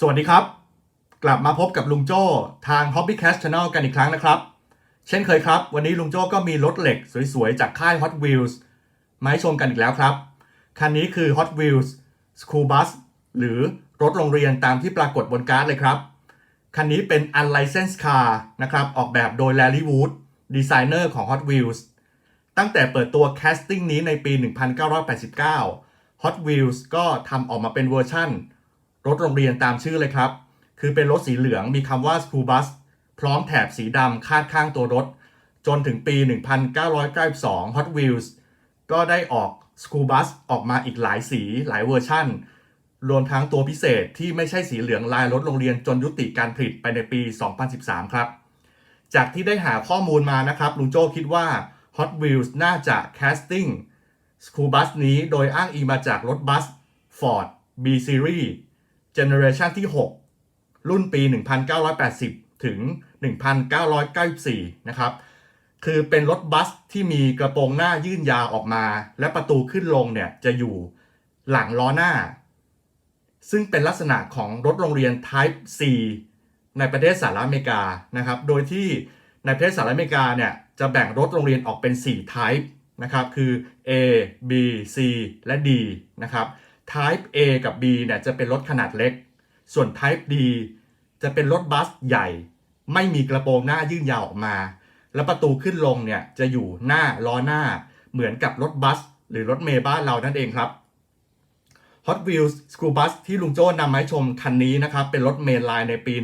สวัสดีครับ กลับมาพบกับลุงโจ้ทาง Hobby Cash Channel กันอีกครั้งนะครับ เช่นเคยครับ วันนี้ลุงโจ้ก็มีรถเหล็กสวยๆ จากค่าย Hot Wheels มาให้ชมกันอีกแล้วครับ คันนี้คือ Hot Wheels School Bus หรือรถโรงเรียนตามที่ปรากฏบนการ์ดเลยครับ คันนี้เป็น Unlicensed Car นะครับ ออกแบบโดย Larry Wood ดีไซเนอร์ของ Hot Wheels ตั้งแต่เปิดตัวแคสติ้งนี้ในปี 1989 Hot Wheels ก็ทำออกมาเป็นเวอร์ชั่น รถโรงเรียนตามชื่อเลยครับ คือเป็นรถสีเหลืองมีคำว่า School Bus พร้อมแถบสีดำคาดข้างตัวรถ จนถึงปี 1992 Hot Wheels ก็ได้ออก School Bus ออกมาอีกหลายสีหลายเวอร์ชั่น รวมทั้งตัวพิเศษที่ไม่ใช่สีเหลืองลายรถโรงเรียนจนยุติการผลิตไปในปี 2013 ครับ จากที่ได้หาข้อมูลมานะครับลุงโจ้คิดว่า Hot Wheels น่าจะ casting School Bus นี้โดยอ้างอิงมาจากรถบัส Ford B Series Generation ที่ 6 รุ่นปี 1980 ถึง 1994 นะครับ คือเป็นรถบัสที่มีกระโปรงหน้ายื่นยาวออกมา และประตูขึ้นลงเนี่ยจะอยู่หลังล้อหน้า ซึ่งเป็นลักษณะของรถโรงเรียน Type C ในประเทศสหรัฐอเมริกานะครับ โดยที่ในประเทศสหรัฐอเมริกาเนี่ยจะแบ่งรถโรงเรียนออกเป็น 4 type นะครับ คือ A B C และ D นะครับ Type A กับ B เนี่ยจะเป็นรถขนาดเล็ก ส่วน Type D จะเป็นรถบัสใหญ่ ไม่มีกระโปรงหน้ายื่นยาวออกมา และประตูขึ้นลงเนี่ยจะอยู่หน้าล้อหน้า เหมือนกับรถบัส หรือรถเมล์บ้านเรานั่นเองครับ Hot Wheels School Bus ที่ลุงโจ้นำมาให้ชมคันนี้นะครับ เป็นรถเมล์ไลน์ในปี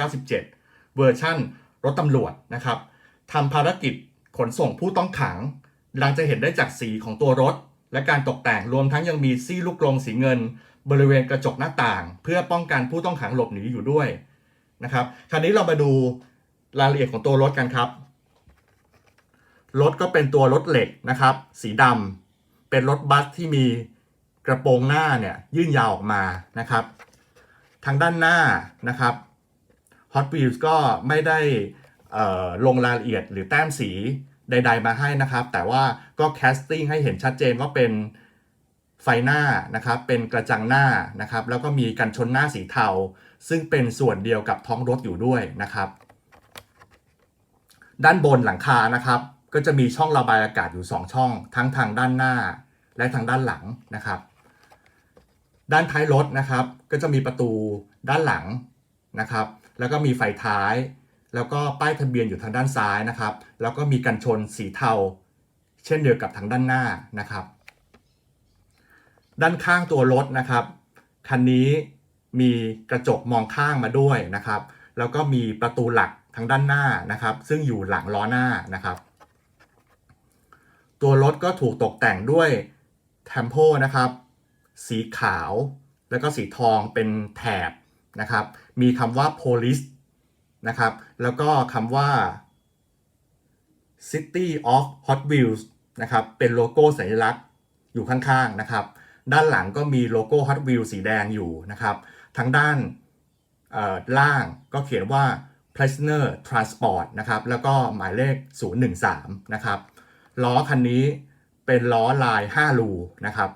1997 เวอร์ชั่นรถตำรวจนะครับทำภารกิจขนส่งผู้ต้องขังดังจะเห็นได้จากสีของตัวรถ และการตกแต่งรวมทั้งยังมีซี่ลูกกรงสีเงิน บริเวณกระจกหน้าต่าง เพื่อป้องกันผู้ต้องขังหลบหนีอยู่ด้วยนะครับคราวนี้เรามาดูรายละเอียดของตัวรถกันครับรถก็เป็นตัวรถเหล็กนะครับ สีดำเป็นรถบัสที่มีกระโปรงหน้าเนี่ยยื่นยาวออกมานะครับ ทางด้านหน้านะครับ Hot Wheels ก็ไม่ได้ลงรายละเอียดหรือแต้มสี ใด ๆ มาให้นะครับ แต่ว่าก็แคสติ้งให้เห็นชัดเจนว่าเป็นไฟหน้านะครับ เป็นกระจังหน้านะครับ แล้วก็มีกันชนหน้าสีเทา ซึ่งเป็นส่วนเดียวกับท้องรถอยู่ด้วยนะครับ ด้านบนหลังคานะครับ ก็จะมีช่องระบายอากาศอยู่ 2 ช่อง ทั้งทางด้านหน้าและทางด้านหลังนะครับ ด้านท้ายรถนะครับ ก็จะมีประตูด้านหลังนะครับ แล้วก็มีไฟท้าย แล้วก็ป้ายทะเบียนอยู่ทางด้านซ้ายนะครับ แล้วก็มีกันชนสีเทา เช่นเดียวกับทางด้านหน้านะครับ ด้านข้างตัวรถนะครับคันนี้มีกระจกมองข้างมาด้วยนะครับ แล้วก็มีประตูหลักทางด้านหน้านะครับ ซึ่งอยู่หลังล้อหน้านะครับ ตัวรถก็ถูกตกแต่งด้วยแทมโพนะครับ สีขาวแล้วก็สีทองเป็นแถบนะครับ มีคำว่า police นะครับ แล้วก็คำว่า City of Hot Wheels นะครับ เป็นโลโก้สัญลักษณ์อยู่ข้างๆนะครับ ด้านหลังก็มีโลโก้ Hot Wheels สีแดงอยู่นะครับ ทางด้านล่างก็เขียนว่า Prisoner Transport นะครับ แล้วก็หมายเลข 013 นะครับ ล้อคันนี้เป็นล้อลาย 5 รูนะครับ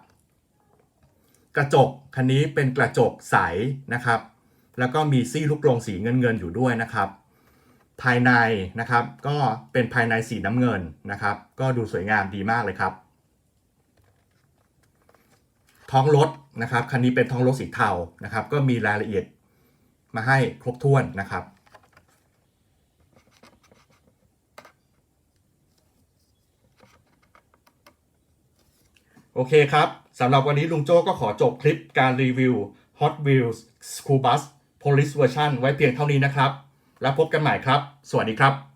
กระจกคันนี้เป็นกระจกใสนะครับ แล้วก็มีซี่ลูกกรงสีเงินเงินอยู่ด้วยนะครับ ภายในนะครับก็เป็นภายในสีน้ำเงินนะครับ ก็ดูสวยงามดีมากเลยครับ ท้องรถนะครับคันนี้เป็นท้องรถสีเทานะครับ ก็มีรายละเอียดมาให้ครบถ้วนนะครับโอเคครับ สำหรับวันนี้ลุงโจ้ก็ขอจบคลิปการรีวิว Hot Wheels School Bus Police Version ไว้เพียงเท่านี้นะครับ แล้วพบกันใหม่ครับ สวัสดีครับ